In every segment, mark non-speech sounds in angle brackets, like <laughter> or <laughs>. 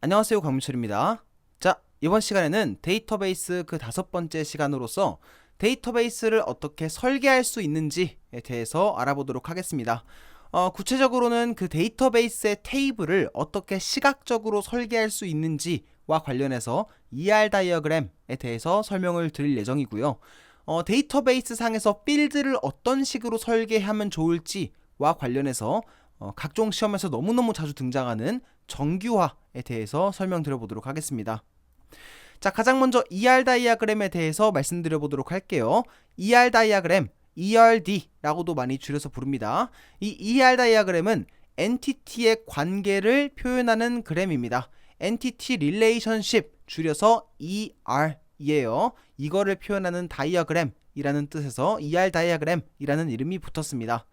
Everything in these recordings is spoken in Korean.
안녕하세요 강민철입니다. 자 이번 시간에는 데이터베이스 그 다섯 번째 시간으로서 데이터베이스를 어떻게 설계할 수 있는지에 대해서 알아보도록 하겠습니다. 어, 구체적으로는 그 데이터베이스의 테이블을 어떻게 시각적으로 설계할 수 있는지와 관련해서 ER 다이어그램에 대해서 설명을 드릴 예정이고요. 어, 데이터베이스 상에서 필드를 어떤 식으로 설계하면 좋을지와 관련해서 어, 각종 시험에서 너무너무 자주 등장하는 정규화에 대해서 설명드려 보도록 하겠습니다. 자, 가장 먼저 ER 다이아그램에 대해서 말씀드려 보도록 할게요. ER 다이아그램, ERD라고도 많이 줄여서 부릅니다. 이 ER 다이아그램은 엔티티의 관계를 표현하는 그램입니다. 엔티티 릴레이션십 줄여서 ER이에요. 이거를 표현하는 다이아그램이라는 뜻에서 ER 다이아그램이라는 이름이 붙었습니다.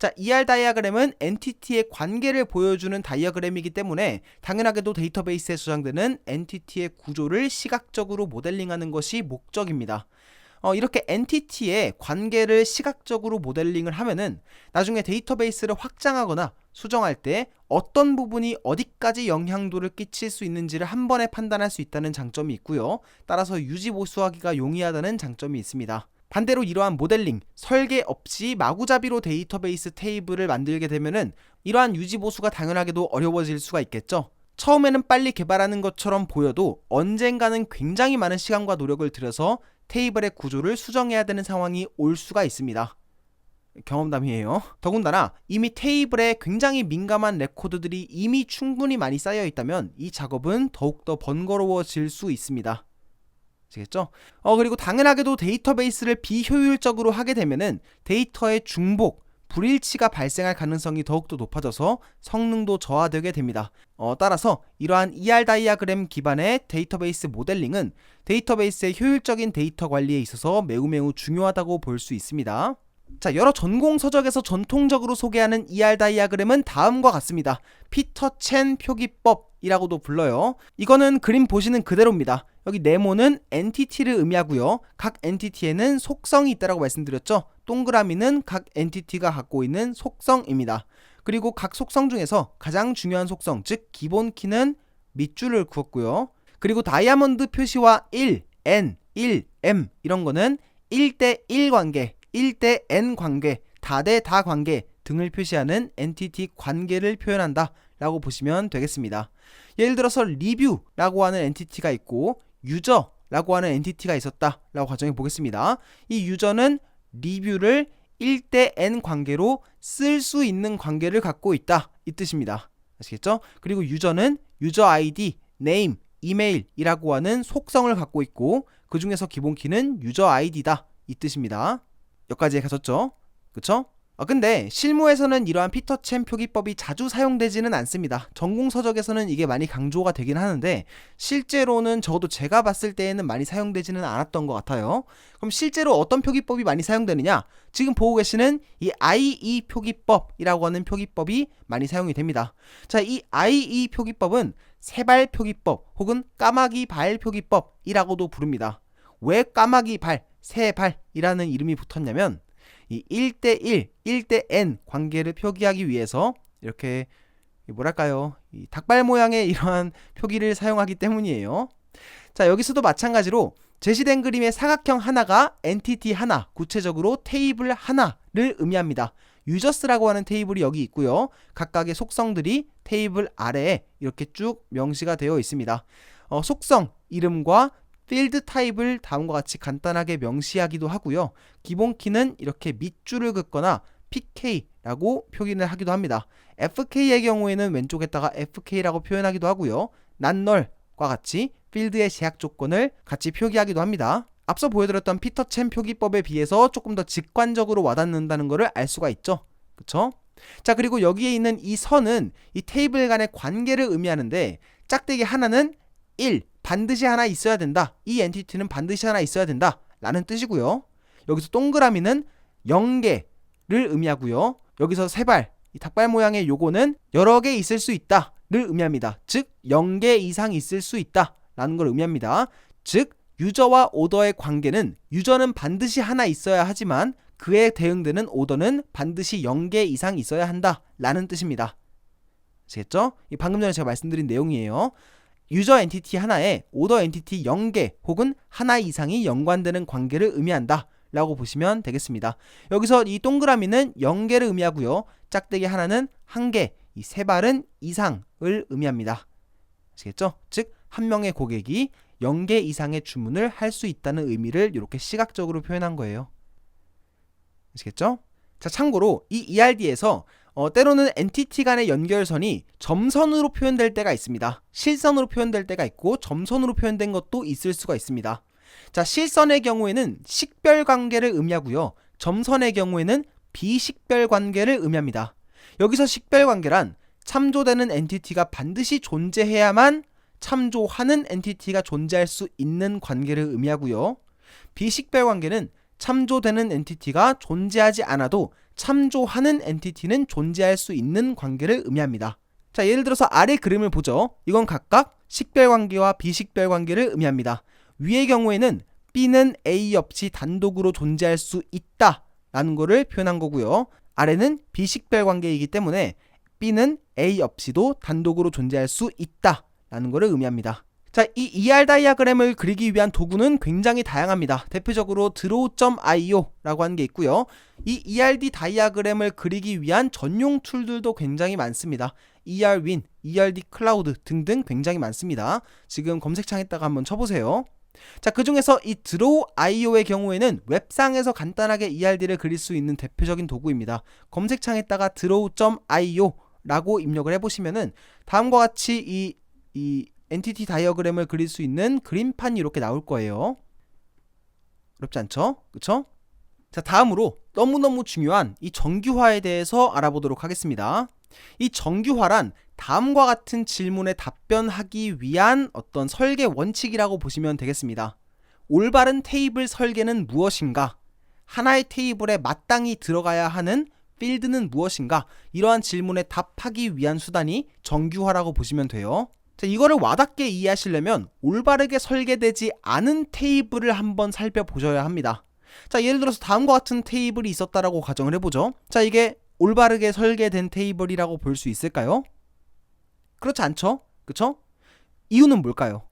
자, ER 다이아그램은 엔티티의 관계를 보여주는 다이아그램이기 때문에 당연하게도 데이터베이스에 저장되는 엔티티의 구조를 시각적으로 모델링하는 것이 목적입니다. 어, 이렇게 엔티티의 관계를 시각적으로 모델링을 하면은 나중에 데이터베이스를 확장하거나 수정할 때 어떤 부분이 어디까지 영향도를 끼칠 수 있는지를 한 번에 판단할 수 있다는 장점이 있고요. 따라서 유지 보수하기가 용이하다는 장점이 있습니다. 반대로 이러한 모델링, 설계 없이 마구잡이로 데이터베이스 테이블을 만들게 되면은 이러한 유지 보수가 당연하게도 어려워질 수가 있겠죠. 처음에는 빨리 개발하는 것처럼 보여도 언젠가는 굉장히 많은 시간과 노력을 들여서 테이블의 구조를 수정해야 되는 상황이 올 수가 있습니다. 경험담이에요. 더군다나 이미 테이블에 굉장히 민감한 레코드들이 이미 충분히 많이 쌓여 있다면 이 작업은 더욱더 번거로워질 수 있습니다. 아시겠죠? 어 그리고 당연하게도 데이터베이스를 비효율적으로 하게 되면은 데이터의 중복, 불일치가 발생할 가능성이 더욱더 높아져서 성능도 저하되게 됩니다. 어, 따라서 이러한 ER 다이아그램 기반의 데이터베이스 모델링은 데이터베이스의 효율적인 데이터 관리에 있어서 매우 매우 중요하다고 볼 수 있습니다. 자, 여러 전공 서적에서 전통적으로 소개하는 ER 다이아그램은 다음과 같습니다. 피터 첸 표기법이라고도 불러요. 이거는 그림 보시는 그대로입니다. 여기 네모는 엔티티를 의미하고요. 각 엔티티에는 속성이 있다라고 말씀드렸죠. 동그라미는 각 엔티티가 갖고 있는 속성입니다. 그리고 각 속성 중에서 가장 중요한 속성, 즉 기본 키는 밑줄을 그었고요. 그리고 다이아몬드 표시와 1, n, 1, m 이런 거는 1대 1 관계, 1대 n 관계, 다대다 관계 등을 표시하는 엔티티 관계를 표현한다 라고 보시면 되겠습니다. 예를 들어서 리뷰라고 하는 엔티티가 있고 유저라고 하는 엔티티가 있었다 라고 가정해 보겠습니다. 이 유저는 리뷰를 1대 n 관계로 쓸 수 있는 관계를 갖고 있다 이 뜻입니다. 아시겠죠? 그리고 유저는 유저 아이디, 네임, 이메일이라고 하는 속성을 갖고 있고 그 중에서 기본 키는 유저 아이디다 이 뜻입니다. 여기까지 가졌죠? 그쵸? 아, 근데 실무에서는 이러한 피터 첸 표기법이 자주 사용되지는 않습니다. 전공 서적에서는 이게 많이 강조가 되긴 하는데 실제로는 적어도 제가 봤을 때에는 많이 사용되지는 않았던 것 같아요. 그럼 실제로 어떤 표기법이 많이 사용되느냐? 지금 보고 계시는 이 IE 표기법이라고 하는 표기법이 많이 사용이 됩니다. 자, 이 IE 표기법은 세발 표기법 혹은 까마귀 발 표기법이라고도 부릅니다. 왜 까마귀 발, 세발이라는 이름이 붙었냐면 이 1대1, 1대-n 관계를 표기하기 위해서 이렇게 뭐랄까요? 이 닭발 모양의 이러한 <laughs> 표기를 사용하기 때문이에요. 자, 여기서도 마찬가지로 제시된 그림의 사각형 하나가 엔티티 하나, 구체적으로 테이블 하나를 의미합니다. 유저스라고 하는 테이블이 여기 있고요. 각각의 속성들이 테이블 아래에 이렇게 쭉 명시가 되어 있습니다. 어, 속성, 이름과 필드 타입을 다음과 같이 간단하게 명시하기도 하고요. 기본 키는 이렇게 밑줄을 긋거나 PK라고 표기를 하기도 합니다. FK의 경우에는 왼쪽에다가 FK라고 표현하기도 하고요. 난널과 같이 필드의 제약 조건을 같이 표기하기도 합니다. 앞서 보여드렸던 피터 첸 표기법에 비해서 조금 더 직관적으로 와닿는다는 것을 알 수가 있죠. 그쵸? 자, 그리고 여기에 있는 이 선은 이 테이블 간의 관계를 의미하는데 짝대기 하나는 1, 반드시 하나 있어야 된다. 이 엔티티는 반드시 하나 있어야 된다. 라는 뜻이고요. 여기서 동그라미는 0개를 의미하고요. 여기서 세발, 이 닭발 모양의 요거는 여러 개 있을 수 있다를 의미합니다. 즉 0개 이상 있을 수 있다라는 걸 의미합니다. 즉 유저와 오더의 관계는 유저는 반드시 하나 있어야 하지만 그에 대응되는 오더는 반드시 0개 이상 있어야 한다라는 뜻입니다. 아시겠죠? 이 방금 전에 제가 말씀드린 내용이에요. 유저 엔티티 하나에 오더 엔티티 0개 혹은 하나 이상이 연관되는 관계를 의미한다. 라고 보시면 되겠습니다. 여기서 이 동그라미는 0개를 의미하고요. 짝대기 하나는 1개, 이 세 발은 이상을 의미합니다. 아시겠죠? 즉, 한 명의 고객이 0개 이상의 주문을 할 수 있다는 의미를 이렇게 시각적으로 표현한 거예요. 아시겠죠? 자, 참고로 이 ERD에서 어, 때로는 엔티티 간의 연결선이 점선으로 표현될 때가 있습니다. 실선으로 표현될 때가 있고 점선으로 표현된 것도 있을 수가 있습니다. 자, 실선의 경우에는 식별 관계를 의미하고요. 점선의 경우에는 비식별 관계를 의미합니다. 여기서 식별 관계란 참조되는 엔티티가 반드시 존재해야만 참조하는 엔티티가 존재할 수 있는 관계를 의미하고요. 비식별 관계는 참조되는 엔티티가 존재하지 않아도 참조하는 엔티티는 존재할 수 있는 관계를 의미합니다. 자, 예를 들어서 아래 그림을 보죠. 이건 각각 식별 관계와 비식별 관계를 의미합니다. 위의 경우에는 B는 A 없이 단독으로 존재할 수 있다 라는 거를 표현한 거고요. 아래는 비식별 관계이기 때문에 B는 A 없이도 단독으로 존재할 수 있다 라는 거를 의미합니다. 자, 이 ER 다이아그램을 그리기 위한 도구는 굉장히 다양합니다. 대표적으로 draw.io라고 하는 게 있고요. 이 ERD 다이아그램을 그리기 위한 전용 툴들도 굉장히 많습니다. ERWin, ERD 클라우드 등등 굉장히 많습니다. 지금 검색창에다가 한번 쳐보세요. 자, 그 중에서 이 draw.io의 경우에는 웹상에서 간단하게 ERD를 그릴 수 있는 대표적인 도구입니다. 검색창에다가 draw.io라고 입력을 해보시면은 다음과 같이 이, 이 엔티티 다이어그램을 그릴 수 있는 그림판이 이렇게 나올 거예요. 어렵지 않죠? 그쵸? 자, 다음으로 너무너무 중요한 이 정규화에 대해서 알아보도록 하겠습니다. 이 정규화란 다음과 같은 질문에 답변하기 위한 어떤 설계 원칙이라고 보시면 되겠습니다. 올바른 테이블 설계는 무엇인가? 하나의 테이블에 마땅히 들어가야 하는 필드는 무엇인가? 이러한 질문에 답하기 위한 수단이 정규화라고 보시면 돼요. 자, 이거를 와닿게 이해하시려면 올바르게 설계되지 않은 테이블을 한번 살펴보셔야 합니다. 자, 예를 들어서 다음과 같은 테이블이 있었다라고 가정을 해보죠. 자, 이게 올바르게 설계된 테이블이라고 볼 수 있을까요? 그렇지 않죠? 그쵸? 이유는 뭘까요?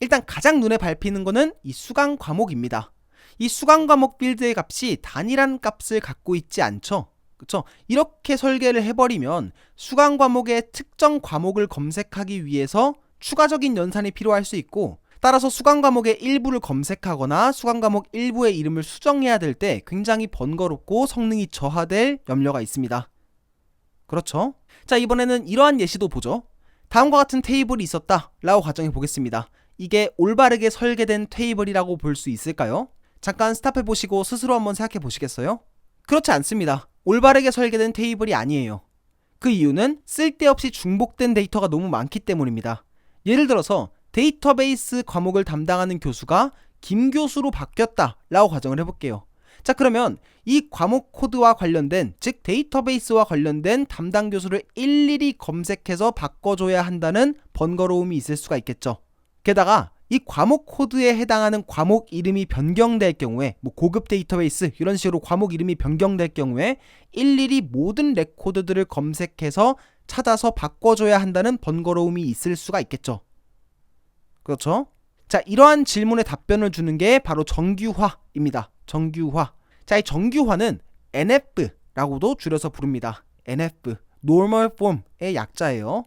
일단 가장 눈에 밟히는 거는 이 수강 과목입니다. 이 수강 과목 필드의 값이 단일한 값을 갖고 있지 않죠? 그쵸? 이렇게 설계를 해버리면 수강 과목의 특정 과목을 검색하기 위해서 추가적인 연산이 필요할 수 있고 따라서 수강 과목의 일부를 검색하거나 수강 과목 일부의 이름을 수정해야 될 때 굉장히 번거롭고 성능이 저하될 염려가 있습니다. 그렇죠? 자, 이번에는 이러한 예시도 보죠. 다음과 같은 테이블이 있었다 라고 가정해 보겠습니다. 이게 올바르게 설계된 테이블이라고 볼 수 있을까요? 잠깐 스탑해 보시고 스스로 한번 생각해 보시겠어요? 그렇지 않습니다. 올바르게 설계된 테이블이 아니에요. 그 이유는 쓸데없이 중복된 데이터가 너무 많기 때문입니다. 예를 들어서 데이터베이스 과목을 담당하는 교수가 김 교수로 바뀌었다 라고 가정을 해볼게요. 자, 그러면 이 과목 코드와 관련된, 즉 데이터베이스와 관련된 담당 교수를 일일이 검색해서 바꿔줘야 한다는 번거로움이 있을 수가 있겠죠. 게다가 이 과목 코드에 해당하는 과목 이름이 변경될 경우에 뭐 고급 데이터베이스 이런 식으로 과목 이름이 변경될 경우에 일일이 모든 레코드들을 검색해서 찾아서 바꿔줘야 한다는 번거로움이 있을 수가 있겠죠. 그렇죠? 자, 이러한 질문에 답변을 주는 게 바로 정규화입니다. 정규화. 자, 이 정규화는 NF라고도 줄여서 부릅니다. NF, Normal Form의 약자예요.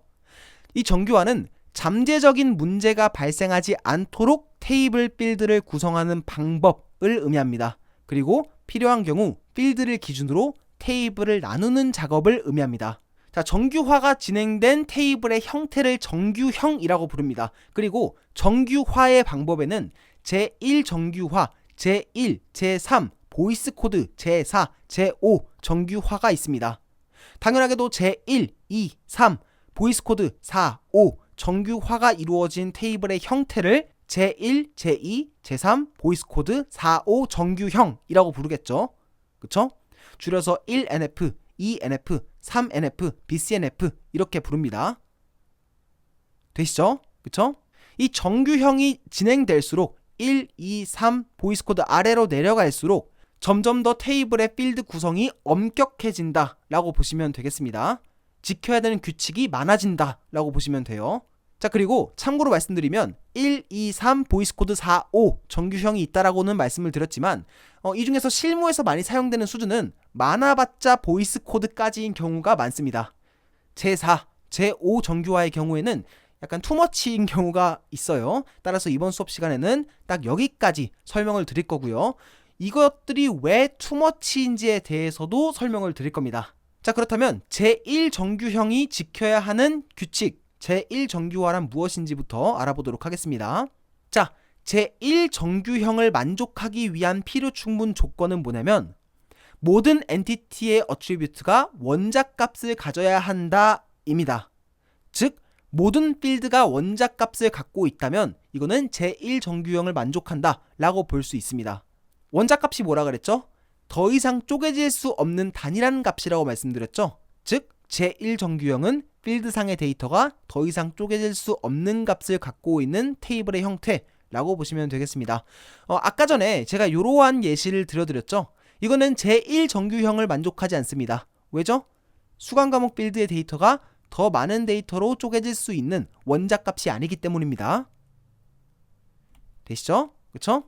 이 정규화는 잠재적인 문제가 발생하지 않도록 테이블 필드를 구성하는 방법을 의미합니다. 그리고 필요한 경우 필드를 기준으로 테이블을 나누는 작업을 의미합니다. 자, 정규화가 진행된 테이블의 형태를 정규형이라고 부릅니다. 그리고 정규화의 방법에는 제1 정규화, 제1, 제3, 보이스 코드, 제4, 제5 정규화가 있습니다. 당연하게도 제1, 2, 3, 보이스 코드 4, 5 정규화가 이루어진 테이블의 형태를 제1, 제2, 제3 보이스 코드 4, 5 정규형이라고 부르겠죠. 그쵸? 줄여서 1NF, 2NF, 3NF, BCNF 이렇게 부릅니다. 되시죠? 그쵸? 이 정규형이 진행될수록 1, 2, 3 보이스 코드 아래로 내려갈수록 점점 더 테이블의 필드 구성이 엄격해진다 라고 보시면 되겠습니다. 지켜야 되는 규칙이 많아진다 라고 보시면 돼요. 자, 그리고 참고로 말씀드리면 1, 2, 3, 보이스 코드 4, 5 정규형이 있다라고는 말씀을 드렸지만 어, 이 중에서 실무에서 많이 사용되는 수준은 많아봤자 보이스 코드까지인 경우가 많습니다. 제4, 제5 정규화의 경우에는 약간 투머치인 경우가 있어요. 따라서 이번 수업 시간에는 딱 여기까지 설명을 드릴 거고요. 이것들이 왜 투머치인지에 대해서도 설명을 드릴 겁니다. 자, 그렇다면 제1 정규형이 지켜야 하는 규칙, 제1 정규화란 무엇인지부터 알아보도록 하겠습니다. 자, 제1 정규형을 만족하기 위한 필요 충분 조건은 뭐냐면 모든 엔티티의 어트리뷰트가 원작 값을 가져야 한다입니다. 즉 모든 필드가 원작 값을 갖고 있다면 이거는 제1 정규형을 만족한다 라고 볼 수 있습니다. 원작 값이 뭐라 그랬죠? 더 이상 쪼개질 수 없는 단일한 값이라고 말씀드렸죠. 즉 제1 정규형은 필드상의 데이터가 더 이상 쪼개질 수 없는 값을 갖고 있는 테이블의 형태라고 보시면 되겠습니다. 어, 아까 전에 제가 이러한 예시를 들어드렸죠. 이거는 제1 정규형을 만족하지 않습니다. 왜죠? 수강 과목 빌드의 데이터가 더 많은 데이터로 쪼개질 수 있는 원작 값이 아니기 때문입니다. 되시죠? 그쵸?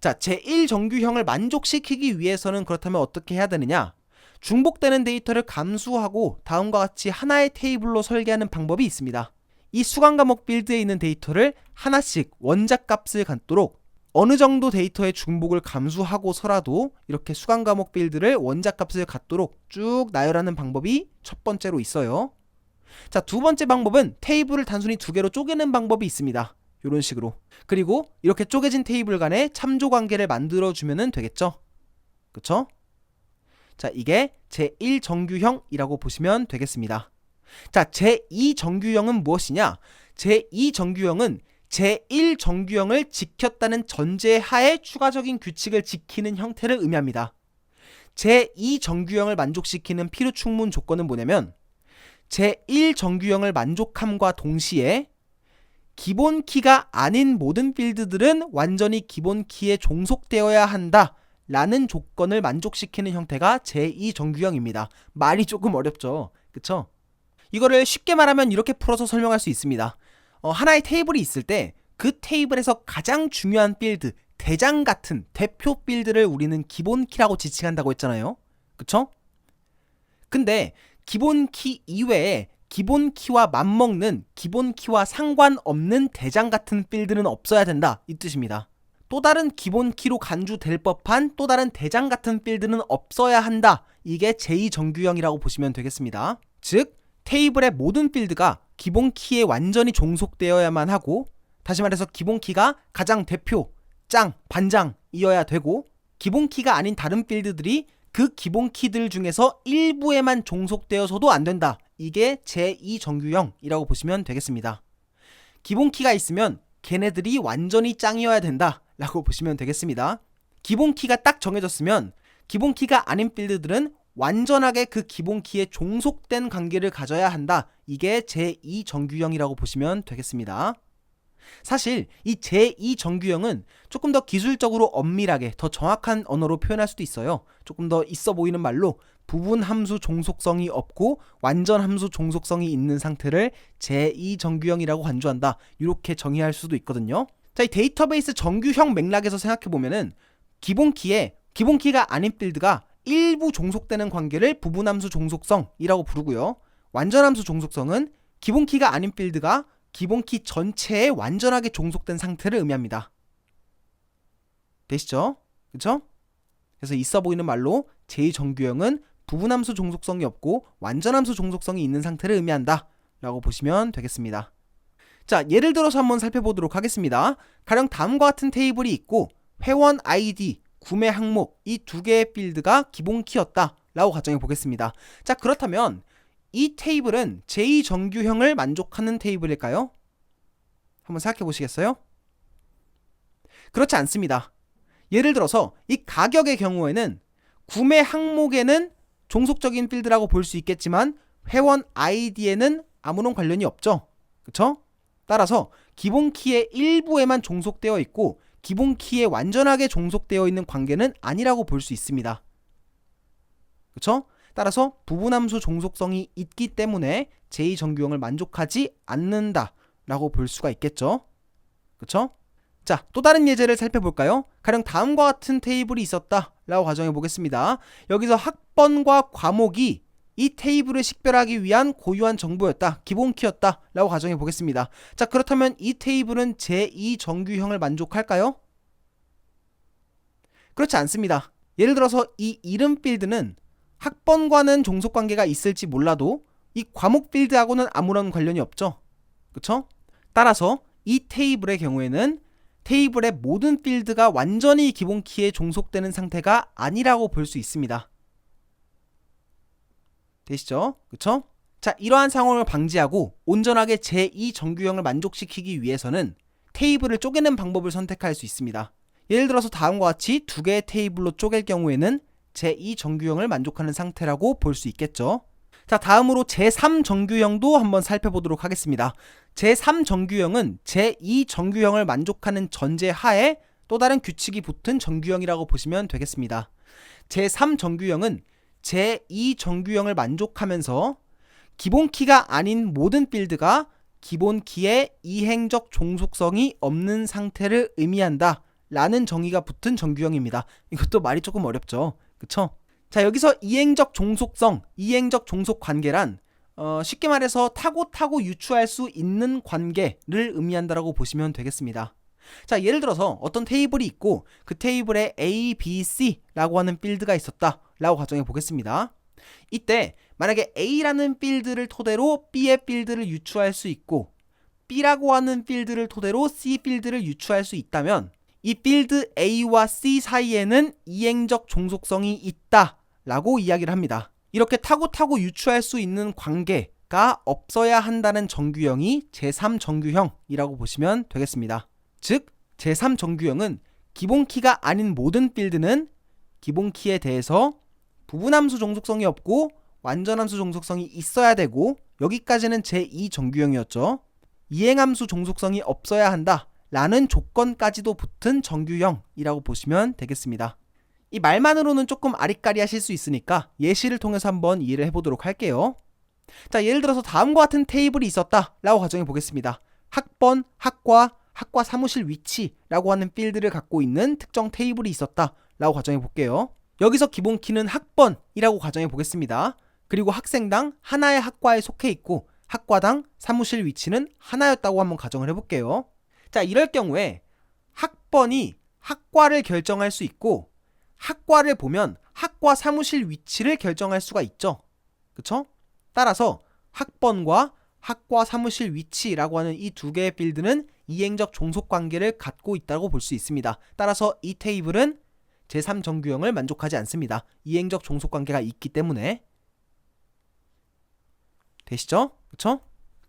자, 제1 정규형을 만족시키기 위해서는 그렇다면 어떻게 해야 되느냐? 중복되는 데이터를 감수하고 다음과 같이 하나의 테이블로 설계하는 방법이 있습니다. 이 수강 과목 빌드에 있는 데이터를 하나씩 원작 값을 갖도록 어느 정도 데이터의 중복을 감수하고서라도 이렇게 수강 과목 빌드를 원작 값을 갖도록 쭉 나열하는 방법이 첫 번째로 있어요. 자, 두 번째 방법은 테이블을 단순히 두 개로 쪼개는 방법이 있습니다. 이런 식으로. 그리고 이렇게 쪼개진 테이블 간에 참조 관계를 만들어 주면 되겠죠. 그쵸? 자, 이게 제1 정규형이라고 보시면 되겠습니다. 자, 제2 정규형은 무엇이냐? 제2 정규형은 제1 정규형을 지켰다는 전제 하에 추가적인 규칙을 지키는 형태를 의미합니다. 제2 정규형을 만족시키는 필요 충분 조건은 뭐냐면 제1 정규형을 만족함과 동시에 기본 키가 아닌 모든 필드들은 완전히 기본 키에 종속되어야 한다. 라는 조건을 만족시키는 형태가 제2 정규형입니다. 말이 조금 어렵죠. 그쵸? 이거를 쉽게 말하면 이렇게 풀어서 설명할 수 있습니다. 어, 하나의 테이블이 있을 때 그 테이블에서 가장 중요한 빌드, 대장 같은 대표 빌드를 우리는 기본 키라고 지칭한다고 했잖아요. 그쵸? 근데 기본 키 이외에 기본 키와 맞먹는 기본 키와 상관없는 대장 같은 빌드는 없어야 된다. 이 뜻입니다. 또 다른 기본 키로 간주될 법한 또 다른 대장 같은 빌드는 없어야 한다. 이게 제2 정규형이라고 보시면 되겠습니다. 즉, 테이블의 모든 필드가 기본 키에 완전히 종속되어야만 하고 다시 말해서 기본 키가 가장 대표, 짱, 반장이어야 되고 기본 키가 아닌 다른 필드들이 그 기본 키들 중에서 일부에만 종속되어서도 안 된다. 이게 제2 정규형이라고 보시면 되겠습니다. 기본 키가 있으면 걔네들이 완전히 짱이어야 된다. 라고 보시면 되겠습니다. 기본 키가 딱 정해졌으면 기본 키가 아닌 필드들은 완전하게 그 기본 키에 종속된 관계를 가져야 한다. 이게 제2 정규형이라고 보시면 되겠습니다. 사실 이 제2 정규형은 조금 더 기술적으로 엄밀하게 더 정확한 언어로 표현할 수도 있어요. 조금 더 있어 보이는 말로 부분 함수 종속성이 없고 완전 함수 종속성이 있는 상태를 제2 정규형이라고 간주한다. 이렇게 정의할 수도 있거든요. 자, 이 데이터베이스 정규형 맥락에서 생각해 보면은 기본 키에 기본 키가 아닌 필드가 일부 종속되는 관계를 부분 함수 종속성이라고 부르고요. 완전 함수 종속성은 기본 키가 아닌 필드가 기본 키 전체에 완전하게 종속된 상태를 의미합니다. 되시죠? 그쵸? 그래서 있어 보이는 말로 제2정규형은 부분함수 종속성이 없고 완전함수 종속성이 있는 상태를 의미한다. 라고 보시면 되겠습니다. 자, 예를 들어서 한번 살펴보도록 하겠습니다. 가령 다음과 같은 테이블이 있고 회원 아이디, 구매 항목 이 두 개의 필드가 기본 키였다. 라고 가정해 보겠습니다. 자, 그렇다면 이 테이블은 제2 정규형을 만족하는 테이블일까요? 한번 생각해 보시겠어요? 그렇지 않습니다. 예를 들어서 이 가격의 경우에는 구매 항목에는 종속적인 필드라고 볼 수 있겠지만 회원 아이디에는 아무런 관련이 없죠. 그쵸? 따라서 기본 키의 일부에만 종속되어 있고 기본 키에 완전하게 종속되어 있는 관계는 아니라고 볼 수 있습니다. 그쵸? 따라서 부분함수 종속성이 있기 때문에 제2정규형을 만족하지 않는다 라고 볼 수가 있겠죠. 그쵸? 자, 또 다른 예제를 살펴볼까요? 가령 다음과 같은 테이블이 있었다 라고 가정해 보겠습니다. 여기서 학번과 과목이 이 테이블을 식별하기 위한 고유한 정보였다. 기본 키였다. 라고 가정해 보겠습니다. 자, 그렇다면 이 테이블은 제2 정규형을 만족할까요? 그렇지 않습니다. 예를 들어서 이 이름 필드는 학번과는 종속 관계가 있을지 몰라도 이 과목 필드하고는 아무런 관련이 없죠. 그쵸? 따라서 이 테이블의 경우에는 테이블의 모든 필드가 완전히 기본 키에 종속되는 상태가 아니라고 볼 수 있습니다. 되시죠? 그쵸? 자, 이러한 상황을 방지하고 온전하게 제2 정규형을 만족시키기 위해서는 테이블을 쪼개는 방법을 선택할 수 있습니다. 예를 들어서 다음과 같이 두 개의 테이블로 쪼갤 경우에는 제2 정규형을 만족하는 상태라고 볼 수 있겠죠. 자, 다음으로 제3 정규형도 한번 살펴보도록 하겠습니다. 제3 정규형은 제2 정규형을 만족하는 전제 하에 또 다른 규칙이 붙은 정규형이라고 보시면 되겠습니다. 제3 정규형은 제2 정규형을 만족하면서 기본 키가 아닌 모든 필드가 기본 키의 이행적 종속성이 없는 상태를 의미한다. 라는 정의가 붙은 정규형입니다. 이것도 말이 조금 어렵죠. 그쵸? 자, 여기서 이행적 종속성, 이행적 종속 관계란 어, 쉽게 말해서 타고 타고 유추할 수 있는 관계를 의미한다라고 보시면 되겠습니다. 자, 예를 들어서 어떤 테이블이 있고 그 테이블에 A, B, C라고 하는 필드가 있었다라고 가정해 보겠습니다. 이때 만약에 A라는 필드를 토대로 B의 필드를 유추할 수 있고 B라고 하는 필드를 토대로 C 필드를 유추할 수 있다면 이 필드 A와 C 사이에는 이행적 종속성이 있다 라고 이야기를 합니다. 이렇게 타고 타고 유추할 수 있는 관계가 없어야 한다는 정규형이 제3 정규형이라고 보시면 되겠습니다. 즉, 제3 정규형은 기본 키가 아닌 모든 필드는 기본 키에 대해서 부분함수 종속성이 없고 완전함수 종속성이 있어야 되고 여기까지는 제2 정규형이었죠. 이행함수 종속성이 없어야 한다. 라는 조건까지도 붙은 정규형이라고 보시면 되겠습니다. 이 말만으로는 조금 아리까리 하실 수 있으니까 예시를 통해서 한번 이해를 해보도록 할게요. 자, 예를 들어서 다음과 같은 테이블이 있었다 라고 가정해 보겠습니다. 학번, 학과, 학과 사무실 위치라고 하는 필드를 갖고 있는 특정 테이블이 있었다 라고 가정해 볼게요. 여기서 기본 키는 학번이라고 가정해 보겠습니다. 그리고 학생당 하나의 학과에 속해 있고 학과당 사무실 위치는 하나였다고 한번 가정을 해볼게요. 자, 이럴 경우에 학번이 학과를 결정할 수 있고 학과를 보면 학과 사무실 위치를 결정할 수가 있죠. 그쵸? 따라서 학번과 학과 사무실 위치라고 하는 이 두 개의 필드는 이행적 종속 관계를 갖고 있다고 볼 수 있습니다. 따라서 이 테이블은 제3 정규형을 만족하지 않습니다. 이행적 종속 관계가 있기 때문에 되시죠? 그쵸?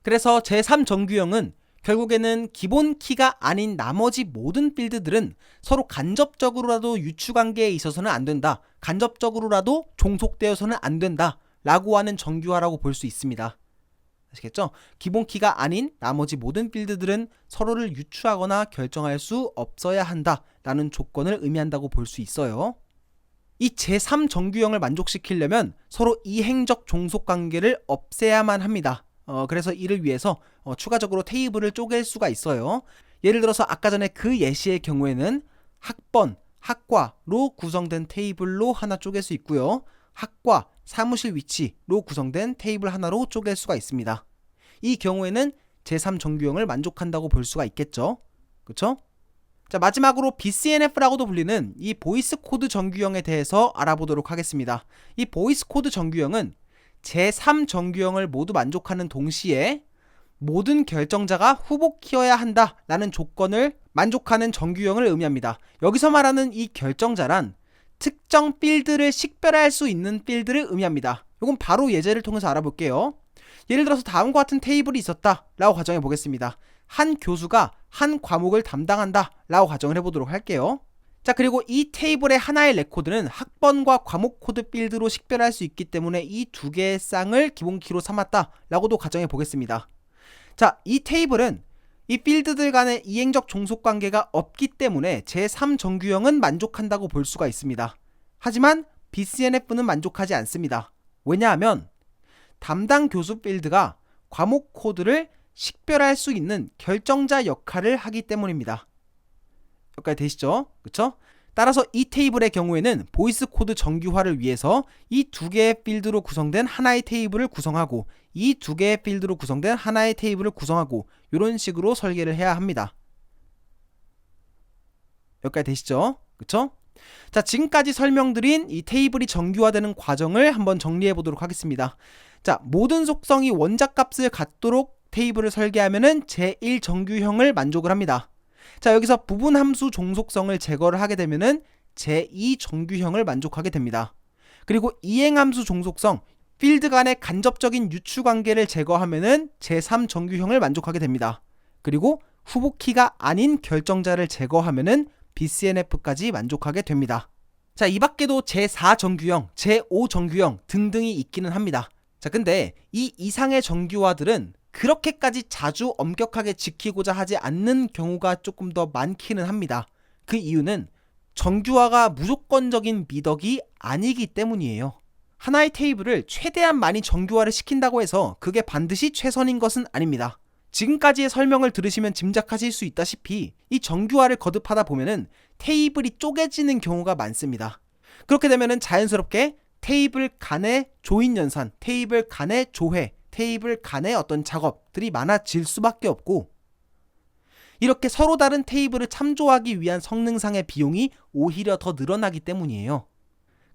그래서 제3 정규형은 결국에는 기본 키가 아닌 나머지 모든 필드들은 서로 간접적으로라도 유추 관계에 있어서는 안 된다. 간접적으로라도 종속되어서는 안 된다. 라고 하는 정규화라고 볼 수 있습니다. 아시겠죠? 기본 키가 아닌 나머지 모든 필드들은 서로를 유추하거나 결정할 수 없어야 한다. 라는 조건을 의미한다고 볼 수 있어요. 이 제3 정규형을 만족시키려면 서로 이행적 종속 관계를 없애야만 합니다. 어, 그래서 이를 위해서 어, 추가적으로 테이블을 쪼갤 수가 있어요. 예를 들어서 아까 전에 그 예시의 경우에는 학번, 학과로 구성된 테이블로 하나 쪼갤 수 있고요. 학과, 사무실 위치로 구성된 테이블 하나로 쪼갤 수가 있습니다. 이 경우에는 제3 정규형을 만족한다고 볼 수가 있겠죠. 그쵸? 자, 마지막으로 BCNF라고도 불리는 이 보이스 코드 정규형에 대해서 알아보도록 하겠습니다. 이 보이스 코드 정규형은 제3 정규형을 모두 만족하는 동시에 모든 결정자가 후보 키여야 한다라는 조건을 만족하는 정규형을 의미합니다. 여기서 말하는 이 결정자란 특정 필드를 식별할 수 있는 필드를 의미합니다. 이건 바로 예제를 통해서 알아볼게요. 예를 들어서 다음과 같은 테이블이 있었다라고 가정해 보겠습니다. 한 교수가 한 과목을 담당한다라고 가정을 해보도록 할게요. 자, 그리고 이 테이블의 하나의 레코드는 학번과 과목 코드 필드로 식별할 수 있기 때문에 이 두 개의 쌍을 기본 키로 삼았다 라고도 가정해 보겠습니다. 자, 이 테이블은 이 필드들 간의 이행적 종속 관계가 없기 때문에 제3 정규형은 만족한다고 볼 수가 있습니다. 하지만 BCNF는 만족하지 않습니다. 왜냐하면 담당 교수 필드가 과목 코드를 식별할 수 있는 결정자 역할을 하기 때문입니다. 여기까지 되시죠? 그쵸? 따라서 이 테이블의 경우에는 보이스 코드 정규화를 위해서 이 두 개의 필드로 구성된 하나의 테이블을 구성하고 이 두 개의 필드로 구성된 하나의 테이블을 구성하고 이런 식으로 설계를 해야 합니다. 여기까지 되시죠? 그쵸? 자, 지금까지 설명드린 이 테이블이 정규화되는 과정을 한번 정리해 보도록 하겠습니다. 자, 모든 속성이 원작 값을 갖도록 테이블을 설계하면은 제1 정규형을 만족을 합니다. 자, 여기서 부분 함수 종속성을 제거를 하게 되면은 제2 정규형을 만족하게 됩니다. 그리고 이행 함수 종속성 필드 간의 간접적인 유추 관계를 제거하면은 제3 정규형을 만족하게 됩니다. 그리고 후보 키가 아닌 결정자를 제거하면은 BCNF까지 만족하게 됩니다. 자, 이 밖에도 제4 정규형, 제5 정규형 등등이 있기는 합니다. 자, 근데 이 이상의 정규화들은 그렇게까지 자주 엄격하게 지키고자 하지 않는 경우가 조금 더 많기는 합니다. 그 이유는 정규화가 무조건적인 미덕이 아니기 때문이에요. 하나의 테이블을 최대한 많이 정규화를 시킨다고 해서 그게 반드시 최선인 것은 아닙니다. 지금까지의 설명을 들으시면 짐작하실 수 있다시피 이 정규화를 거듭하다 보면은 테이블이 쪼개지는 경우가 많습니다. 그렇게 되면은 자연스럽게 테이블 간의 조인 연산, 테이블 간의 조회, 테이블 간의 어떤 작업들이 많아질 수밖에 없고 이렇게 서로 다른 테이블을 참조하기 위한 성능상의 비용이 오히려 더 늘어나기 때문이에요.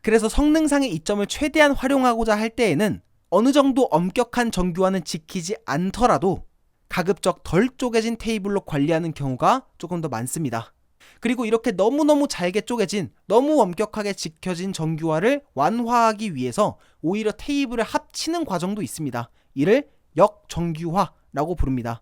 그래서 성능상의 이점을 최대한 활용하고자 할 때에는 어느 정도 엄격한 정규화는 지키지 않더라도 가급적 덜 쪼개진 테이블로 관리하는 경우가 조금 더 많습니다. 그리고 이렇게 너무너무 잘게 쪼개진, 너무 엄격하게 지켜진 정규화를 완화하기 위해서 오히려 테이블을 합치는 과정도 있습니다. 이를 역정규화라고 부릅니다.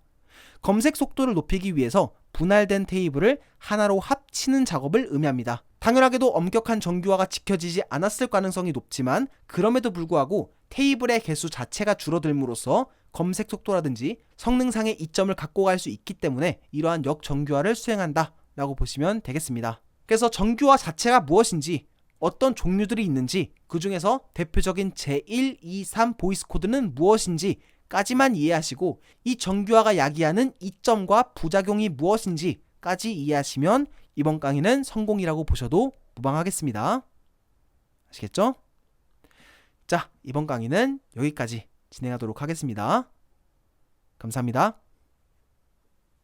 검색 속도를 높이기 위해서 분할된 테이블을 하나로 합치는 작업을 의미합니다. 당연하게도 엄격한 정규화가 지켜지지 않았을 가능성이 높지만 그럼에도 불구하고 테이블의 개수 자체가 줄어들므로써 검색 속도라든지 성능상의 이점을 갖고 갈 수 있기 때문에 이러한 역정규화를 수행한다 라고 보시면 되겠습니다. 그래서 정규화 자체가 무엇인지 어떤 종류들이 있는지 그 중에서 대표적인 제1, 2, 3 보이스 코드는 무엇인지 까지만 이해하시고 이 정규화가 야기하는 이점과 부작용이 무엇인지 까지 이해하시면 이번 강의는 성공이라고 보셔도 무방하겠습니다. 아시겠죠? 자, 이번 강의는 여기까지 진행하도록 하겠습니다. 감사합니다.